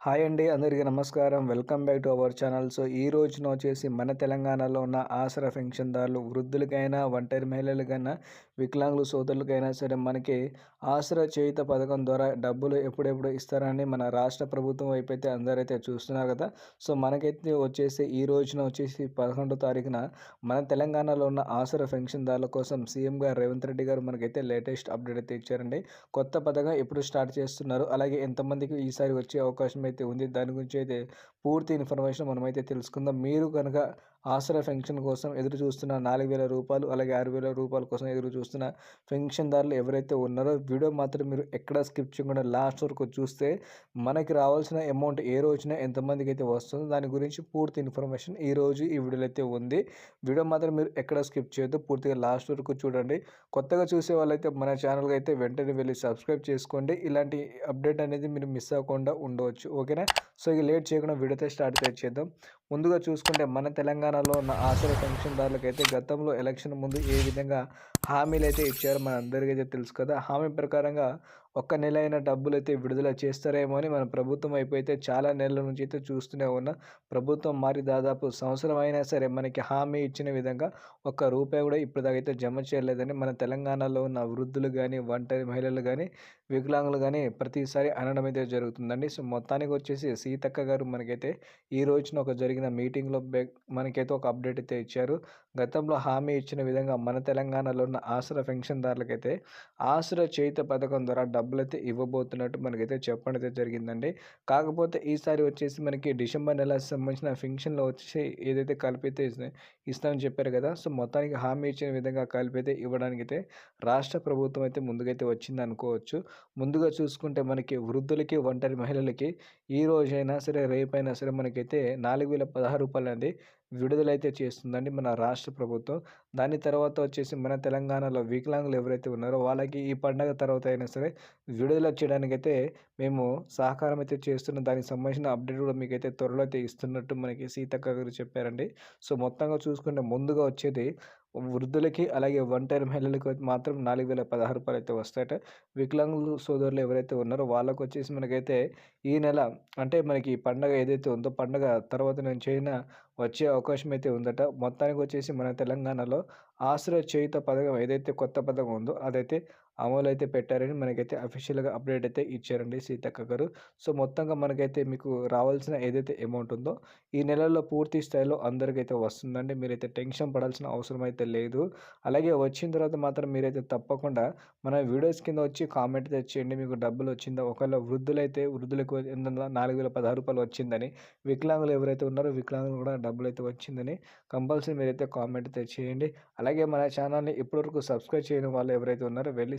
Hi అండి అందరికీ నమస్కారం. Welcome back to our channel. So ఈ రోజున వచ్చేసి మన తెలంగాణలో ఉన్న ఆసరా పెన్షన్దారులు వృద్ధులకైనా ఒంటరి మహిళలకైనా వికలాంగుల సోదరులకైనా సరే మనకి ఆసరా చేయుత పథకం ద్వారా డబ్బులు ఎప్పుడెప్పుడు ఇస్తారని మన రాష్ట్ర ప్రభుత్వం వైపు అయితే అందరైతే చూస్తున్నారు కదా. సో మనకైతే వచ్చేసి ఈ రోజున వచ్చేసి పదకొండో తారీఖున మన తెలంగాణలో ఉన్న ఆసరా పెన్షన్దారుల కోసం సీఎం గారు రేవంత్ రెడ్డి గారు మనకైతే లేటెస్ట్ అప్డేట్ అయితే ఇచ్చారండి. కొత్త పథకం ఎప్పుడు స్టార్ట్ చేస్తున్నారు? అలాగే ఎంతమందికి ఈసారి వచ్చే అవకాశం అయితే ఉంది. దాని గురించి అయితే పూర్తి ఇన్ఫర్మేషన్ మనమైతే తెలుసుకుందాం. మీరు కనుక ఆసరా పెన్షన్ కోసం ఎదురు చూస్తున్న నాలుగు వేల రూపాయలు అలాగే ఆరు వేల రూపాయల కోసం ఎదురు చూస్తున్న పెన్షన్దారులు ఎవరైతే ఉన్నారో వీడియో మాత్రం మీరు ఎక్కడ స్కిప్ చేయకుండా లాస్ట్ వరకు చూస్తే మనకి రావాల్సిన అమౌంట్ ఏ రోజున ఎంతమందికి అయితే వస్తుందో దాని గురించి పూర్తి ఇన్ఫర్మేషన్ ఈ రోజు ఈ వీడియోలో అయితే ఉంది. వీడియో మాత్రం మీరు ఎక్కడ స్కిప్ చేయొద్దు పూర్తిగా లాస్ట్ వరకు చూడండి. కొత్తగా చూసే వాళ్ళైతే మన ఛానల్కి అయితే వెంటనే వెళ్ళి సబ్స్క్రైబ్ చేసుకోండి. ఇలాంటి అప్డేట్ అనేది మీరు మిస్ అవ్వకుండా ఉండవచ్చు. ఓకేనా? సో ఇక లేట్ చేయకుండా వీడియోతో స్టార్ట్ చేద్దాం. ముందుగా చూసుకుంటే మన తెలంగాణలో ఉన్న ఆశ్రయ పెన్షన్దారులకు అయితే గతంలో ఎలక్షన్ ముందు ఏ విధంగా హామీలు అయితే ఇచ్చారో మన అందరికీ అయితే తెలుసు కదా. హామీ ప్రకారంగా ఒక్క నెల అయిన డబ్బులు అయితే విడుదల చేస్తారేమో అని మన ప్రభుత్వం అయిపోయితే చాలా నెలల నుంచి అయితే చూస్తూనే ఉన్న. ప్రభుత్వం మారి దాదాపు సంవత్సరం అయినా సరే మనకి హామీ ఇచ్చిన విధంగా ఒక్క రూపాయి కూడా ఇప్పటిదాకైతే జమ చేయలేదని మన తెలంగాణలో ఉన్న వృద్ధులు కానీ ఒంటరి మహిళలు కానీ వికలాంగులు కానీ ప్రతిసారి అనడం అయితే జరుగుతుందండి. సో మొత్తానికి వచ్చేసి సీతక్క గారు మనకైతే ఈ రోజున ఒక జరిగిన మీటింగ్లో మనకైతే ఒక అప్డేట్ అయితే ఇచ్చారు. గతంలో హామీ ఇచ్చిన విధంగా మన తెలంగాణలో ఉన్న ఆసరా పెన్షన్దారులకైతే ఆసరా చేత పథకం ద్వారా డబ్బులు అయితే ఇవ్వబోతున్నట్టు మనకైతే చెప్పడం అయితే జరిగిందండి. కాకపోతే ఈసారి వచ్చేసి మనకి డిసెంబర్ నెల సంబంధించిన ఫంక్షన్లో వచ్చి ఏదైతే కలిపితే ఇస్తామని చెప్పారు కదా సో మొత్తానికి హామీ ఇచ్చిన విధంగా కలిపితే ఇవ్వడానికి అయితే రాష్ట్ర ప్రభుత్వం అయితే ముందుకైతే వచ్చింది అనుకోవచ్చు. ముందుగా చూసుకుంటే మనకి వృద్ధులకి ఒంటరి మహిళలకి ఈ రోజైనా సరే రేపైనా సరే మనకైతే నాలుగు వేల పదహారు రూపాయలు అనేది విడుదలైతే చేస్తుందండి మన రాష్ట్ర ప్రభుత్వం. దాని తర్వాత వచ్చేసి మన తెలంగాణలో వికలాంగులు ఎవరైతే ఉన్నారో వాళ్ళకి ఈ పండగ తర్వాత అయినా సరే విడుదల చేయడానికైతే మేము సహకారం అయితే చేస్తున్న దానికి సంబంధించిన అప్డేట్ కూడా మీకైతే త్వరలో అయితే ఇస్తున్నట్టు మనకి సీతక్క గారు చెప్పారండి. సో మొత్తంగా చూసుకుంటే ముందుగా వచ్చేది వృద్ధులకి అలాగే ఒంటరి మహిళలకు మాత్రం నాలుగు వేల పదహారు రూపాయలు అయితే వస్తాయట. వికలాంగులు సోదరులు ఎవరైతే ఉన్నారో వాళ్ళకు వచ్చేసి మనకైతే ఈ నెల అంటే మనకి పండగ ఏదైతే ఉందో పండగ తర్వాత నుంచి అయినా వచ్చే అవకాశం అయితే ఉందట. మొత్తానికి వచ్చేసి మన తెలంగాణలో ఆశ్రయ చేయుత పథకం ఏదైతే కొత్త పథకం ఉందో అదైతే అమలు అయితే పెట్టారని మనకైతే అఫీషియల్గా అప్డేట్ అయితే ఇచ్చారండి సీతక్క గారు. సో మొత్తంగా మనకైతే మీకు రావాల్సిన ఏదైతే అమౌంట్ ఉందో ఈ నెలలో పూర్తి స్థాయిలో అందరికైతే వస్తుందండి. మీరైతే టెన్షన్ పడాల్సిన అవసరం అయితే లేదు. అలాగే వచ్చిన తర్వాత మాత్రం మీరైతే తప్పకుండా మన వీడియోస్ కింద వచ్చి కామెంట్ తెచ్చేయండి మీకు డబ్బులు వచ్చిందో? ఒకవేళ వృద్ధులైతే వృద్ధులకు నాలుగు వేల పదహారు రూపాయలు వచ్చిందని వికలాంగులు ఎవరైతే ఉన్నారో వికలాంగులు కూడా డబ్బులు అయితే వచ్చిందని కంపల్సరీ మీరైతే కామెంట్ అయితే చేయండి. అలాగే మన ఛానల్ని ఇప్పటివరకు సబ్స్క్రైబ్ చేయని వాళ్ళు ఎవరైతే ఉన్నారో వెళ్ళి